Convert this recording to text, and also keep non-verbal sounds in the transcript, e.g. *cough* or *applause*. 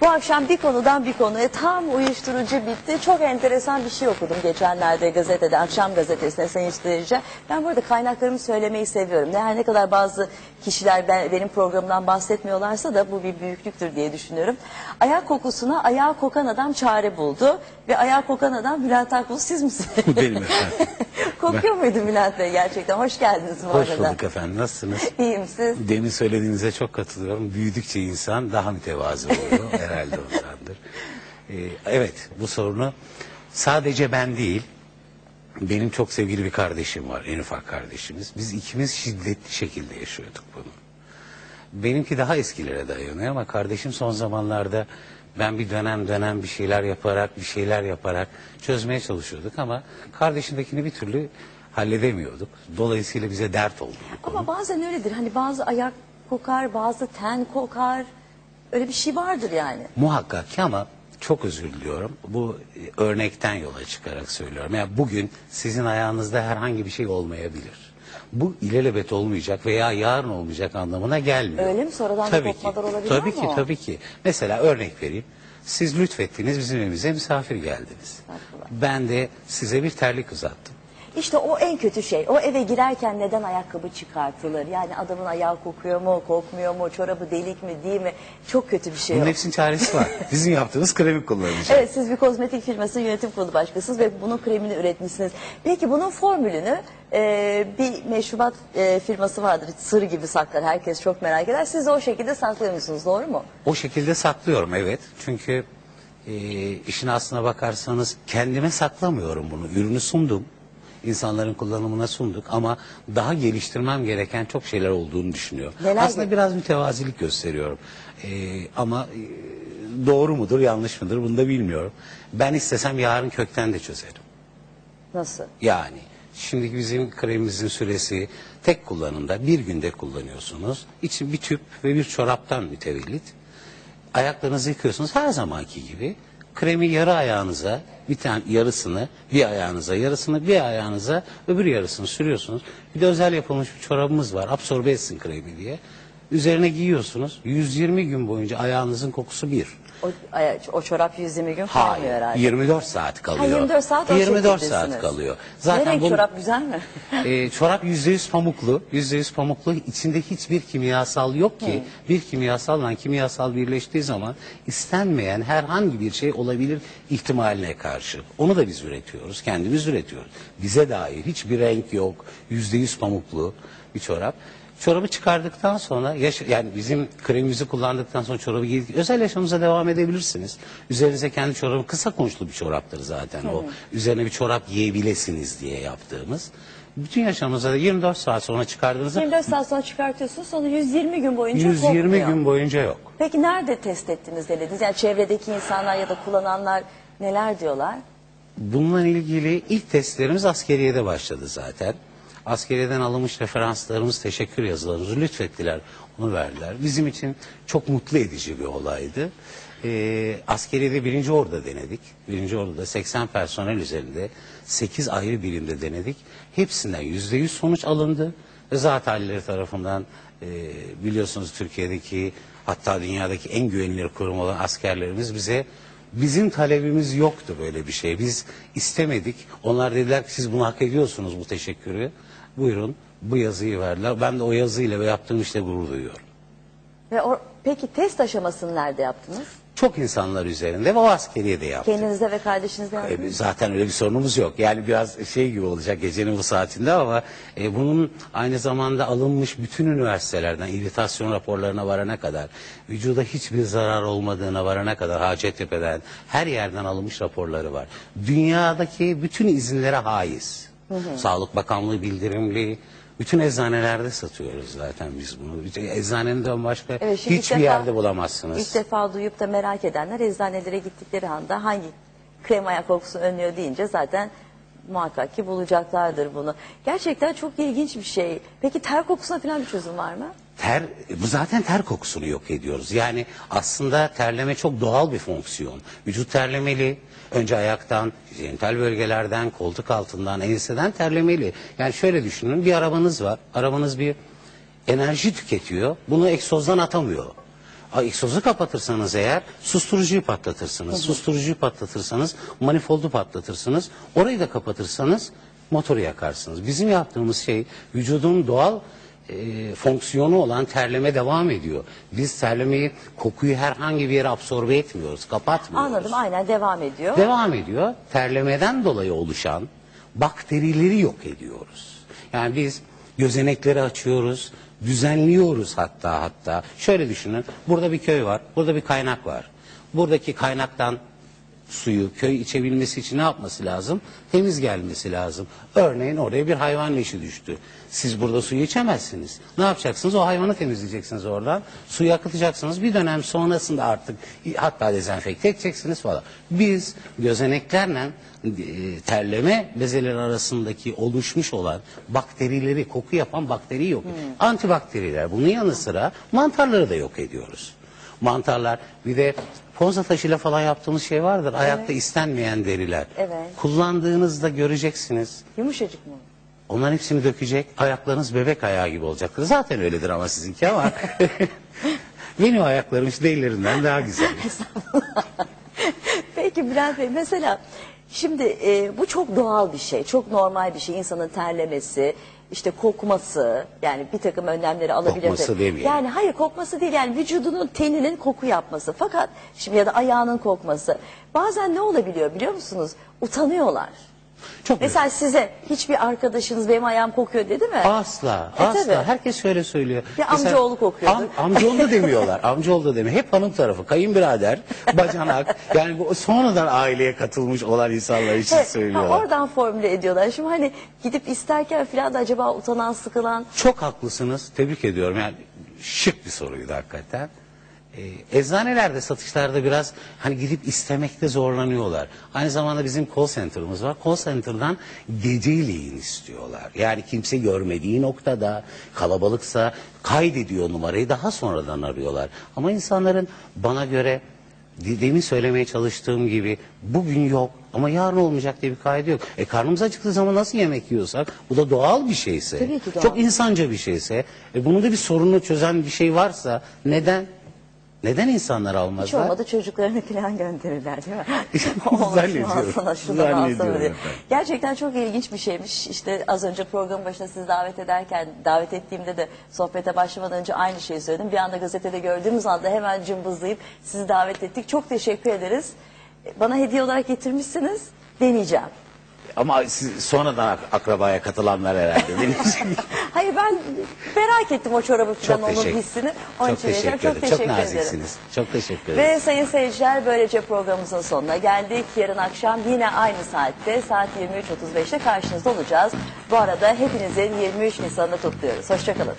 Bu akşam bir konudan bir konuya tam uyuşturucu bitti. Çok enteresan bir şey okudum geçenlerde gazetede, akşam gazetesinde sayın izleyiciler. Ben burada kaynaklarımı söylemeyi seviyorum. Ne her ne kadar bazı kişiler ben, benim programımdan bahsetmiyorlarsa da bu bir büyüklüktür diye düşünüyorum. Ayak kokusuna ayağı kokan adam çare buldu. Ve ayağı kokan adam Bülent Akbulut siz misiniz? Benim efendim. *laughs* Kokuyor muydu Bülent Bey gerçekten? Hoş geldiniz bu Hoş arada. bulduk efendim. Nasılsınız? İyiyim siz. Demin söylediğinize çok katılıyorum. Büyüdükçe insan daha mütevazı oluyor. *laughs* Herhalde ondandır. Ee, evet bu sorunu sadece ben değil benim çok sevgili bir kardeşim var. En ufak kardeşimiz. Biz ikimiz şiddetli şekilde yaşıyorduk bunu. Benimki daha eskilere dayanıyor ama kardeşim son zamanlarda ben bir dönem dönem bir şeyler yaparak bir şeyler yaparak çözmeye çalışıyorduk ama kardeşimdekini bir türlü halledemiyorduk. Dolayısıyla bize dert oldu bu konu. Ama bazen öyledir. Hani bazı ayak kokar, bazı ten kokar. Öyle bir şey vardır yani. Muhakkak ki ama çok özür diliyorum. Bu e, örnekten yola çıkarak söylüyorum. Yani bugün sizin ayağınızda herhangi bir şey olmayabilir. Bu ilelebet olmayacak veya yarın olmayacak anlamına gelmiyor. Öyle mi? Sonradan da tabii kopmalar ki. olabilir Tabii ki tabii ki. Mesela örnek vereyim. Siz lütfettiniz bizim evimize misafir geldiniz. Ben de size bir terlik uzattım. İşte o en kötü şey. O eve girerken neden ayakkabı çıkartılır? Yani adamın ayağı kokuyor mu, kokmuyor mu, çorabı delik mi, değil mi? Çok kötü bir şey Bunun o. hepsinin çaresi var. *laughs* Bizim yaptığımız kremi kullanacağız. Evet siz bir kozmetik firmasının yönetim kurulu başkanısınız ve bunun kremini üretmişsiniz. Peki bunun formülünü e, bir meşrubat e, firması vardır. Sır gibi saklar. Herkes çok merak eder. Siz de o şekilde saklıyor musunuz? Doğru mu? O şekilde saklıyorum evet. Çünkü e, işin aslına bakarsanız kendime saklamıyorum bunu. Ürünü sundum. İnsanların kullanımına sunduk ama daha geliştirmem gereken çok şeyler olduğunu düşünüyorum. Neler Aslında ge- biraz mütevazilik gösteriyorum. E, ama e, doğru mudur yanlış mıdır bunu da bilmiyorum. Ben istesem yarın kökten de çözerim. Nasıl? Yani şimdiki bizim kremimizin süresi tek kullanımda bir günde kullanıyorsunuz. İçin bir tüp ve bir çoraptan mütevellit. Ayaklarınızı yıkıyorsunuz her zamanki gibi. Kremi yarı ayağınıza bir tane yarısını bir ayağınıza yarısını bir ayağınıza öbür yarısını sürüyorsunuz. Bir de özel yapılmış bir çorabımız var absorbe etsin kremi diye. Üzerine giyiyorsunuz 120 gün boyunca ayağınızın kokusu bir. O, o çorap 120 gün kalmıyor Hayır herhalde. 24 saat kalıyor. Ha, 24 saat o 24 şekildesiniz. saat kalıyor. ne renk bunu- çorap güzel mi? *laughs* e, çorap yüzde yüz pamuklu. Yüzde yüz pamuklu. içinde hiçbir kimyasal yok ki. Bir kimyasalla kimyasal birleştiği zaman istenmeyen herhangi bir şey olabilir ihtimaline karşı. Onu da biz üretiyoruz. Kendimiz üretiyoruz. Bize dair hiçbir renk yok. Yüzde yüz pamuklu bir çorap. Çorabı çıkardıktan sonra yaş- yani bizim kremimizi kullandıktan sonra çorabı giydik. Özel yaşamınıza devam edebilirsiniz. Üzerinize kendi çorabı kısa konçlu bir çoraptır zaten o. Üzerine bir çorap giyebilesiniz diye yaptığımız. Bütün yaşamınıza da 24 saat sonra çıkardığınızda 24 saat sonra çıkartıyorsunuz sonra 120 gün boyunca 120 kokmuyor. gün boyunca yok. Peki nerede test ettiniz denediniz? Yani çevredeki insanlar ya da kullananlar neler diyorlar? Bununla ilgili ilk testlerimiz askeriyede başladı zaten. Askeriyeden alınmış referanslarımız, teşekkür yazılarımızı lütfettiler, onu verdiler. Bizim için çok mutlu edici bir olaydı. Ee, askeriyede birinci orada denedik. Birinci orada 80 personel üzerinde 8 ayrı birimde denedik. Hepsinden yüzde yüz sonuç alındı. Ve zat halleri tarafından e, biliyorsunuz Türkiye'deki hatta dünyadaki en güvenilir kurum olan askerlerimiz bize Bizim talebimiz yoktu böyle bir şey. Biz istemedik. Onlar dediler ki siz bunu hak ediyorsunuz bu teşekkürü. Buyurun bu yazıyı verdiler. Ben de o yazıyla ve yaptığım işle gurur duyuyorum. Ve o, peki test aşamasını nerede yaptınız? Çok insanlar üzerinde ve o askeriye de yaptık. Kendinizde ve kardeşinizde yaptınız. E, Zaten öyle bir sorunumuz yok. Yani biraz şey gibi olacak gecenin bu saatinde ama e, bunun aynı zamanda alınmış bütün üniversitelerden iritasyon raporlarına varana kadar, vücuda hiçbir zarar olmadığına varana kadar Hacettepe'den her yerden alınmış raporları var. Dünyadaki bütün izinlere haiz. Sağlık Bakanlığı bildirimli. Bütün eczanelerde satıyoruz zaten biz bunu. Eczaneden başka Evet, şimdi ilk hiçbir defa- yerde bulamazsınız. İlk defa duyup da merak edenler eczanelere gittikleri anda hangi krem ayak kokusu önlüyor deyince zaten muhakkak ki bulacaklardır bunu. Gerçekten çok ilginç bir şey. Peki ter kokusuna falan bir çözüm var mı? Ter, bu zaten ter kokusunu yok ediyoruz. Yani aslında terleme çok doğal bir fonksiyon. Vücut terlemeli. Önce ayaktan, jenital bölgelerden, koltuk altından, enseden terlemeli. Yani şöyle düşünün bir arabanız var. Arabanız bir enerji tüketiyor. Bunu egzozdan atamıyor. Egzozu kapatırsanız eğer susturucuyu patlatırsınız. Susturucuyu patlatırsanız manifoldu patlatırsınız. Orayı da kapatırsanız motoru yakarsınız. Bizim yaptığımız şey vücudun doğal e, fonksiyonu olan terleme devam ediyor. Biz terlemeyi, kokuyu herhangi bir yere absorbe etmiyoruz, kapatmıyoruz. Anladım aynen devam ediyor. Devam ediyor. Terlemeden dolayı oluşan bakterileri yok ediyoruz. Yani biz gözenekleri açıyoruz, düzenliyoruz hatta hatta. Şöyle düşünün. Burada bir köy var, burada bir kaynak var. Buradaki kaynaktan suyu köy içebilmesi için ne yapması lazım? Temiz gelmesi lazım. Örneğin oraya bir hayvan leşi düştü. Siz burada suyu içemezsiniz. Ne yapacaksınız? O hayvanı temizleyeceksiniz oradan. Suyu akıtacaksınız. Bir dönem sonrasında artık hatta dezenfekte edeceksiniz falan. Biz gözeneklerle e, terleme bezeleri arasındaki oluşmuş olan bakterileri, koku yapan bakteriyi yok. Antibakteriler. Bunun yanı sıra mantarları da yok ediyoruz. Mantarlar bir de ponza taşıyla falan yaptığımız şey vardır. Ayakta istenmeyen deriler. Evet. Kullandığınızda göreceksiniz. Yumuşacık mı? Onların hepsini dökecek. Ayaklarınız bebek ayağı gibi olacaktır. Zaten öyledir ama sizinki ama. *laughs* *laughs* Benim ayaklarım işte ellerinden daha güzel. *laughs* Peki Bülent Bey mesela şimdi e, bu çok doğal bir şey, çok normal bir şey. İnsanın terlemesi, işte kokması yani bir takım önlemleri alabilir. Kokması demeyelim. Yani hayır kokması değil yani vücudunun teninin koku yapması. Fakat şimdi ya da ayağının kokması. Bazen ne olabiliyor biliyor musunuz? Utanıyorlar. Çok güzel. Mesela size hiçbir arkadaşınız benim ayağım kokuyor dedi mi? Asla, E, asla. tabii. Herkes şöyle söylüyor. Ya amcaoğlu kokuyordur. amcaoğlu da demiyorlar. *laughs* amcaoğlu da demiyor. Hep hanım tarafı, kayınbirader, bacanak. yani bu sonradan aileye katılmış olan insanlar için Evet, söylüyorlar. ha, oradan formüle ediyorlar. Şimdi hani gidip isterken falan da acaba utanan, sıkılan Çok haklısınız. Tebrik ediyorum. Yani şık bir soruydu hakikaten. Ee, eczanelerde satışlarda biraz hani gidip istemekte zorlanıyorlar. Aynı zamanda bizim call center'ımız var. Call center'dan geceliğin istiyorlar. Yani kimse görmediği noktada kalabalıksa kaydediyor numarayı daha sonradan arıyorlar. Ama insanların bana göre de- demin söylemeye çalıştığım gibi bugün yok ama yarın olmayacak diye bir kaydı yok. E karnımız acıktığı zaman nasıl yemek yiyorsak bu da doğal bir şeyse, Tabii ki doğal. çok insanca bir şeyse, e bunun da bir sorunu çözen bir şey varsa neden? Neden insanlar hiç almazlar? olmadı çocuklarını falan gönderirler değil mi? *laughs* Zannediyorum. alsana, Zannediyorum diye. Gerçekten çok ilginç bir şeymiş. İşte az önce program başında sizi davet ederken, davet ettiğimde de sohbete başlamadan önce aynı şeyi söyledim. Bir anda gazetede gördüğümüz anda hemen cımbızlayıp sizi davet ettik. Çok teşekkür ederiz. Bana hediye olarak getirmişsiniz. Deneyeceğim. Ama siz sonradan ak- akrabaya katılanlar herhalde. Benim için- *laughs* Hayır ben merak ettim o çorabı falan çok onun teşekkür, hissini. Onun çok için vereceğim. teşekkür Çok ederim. Çok teşekkür ederim. naziksiniz. Çok teşekkür ederim. Ve sayın seyirciler böylece programımızın sonuna geldik. Yarın akşam yine aynı saatte saat 23.35'te karşınızda olacağız. Bu arada hepinizin 23 Nisan'ını kutluyoruz. Hoşçakalın.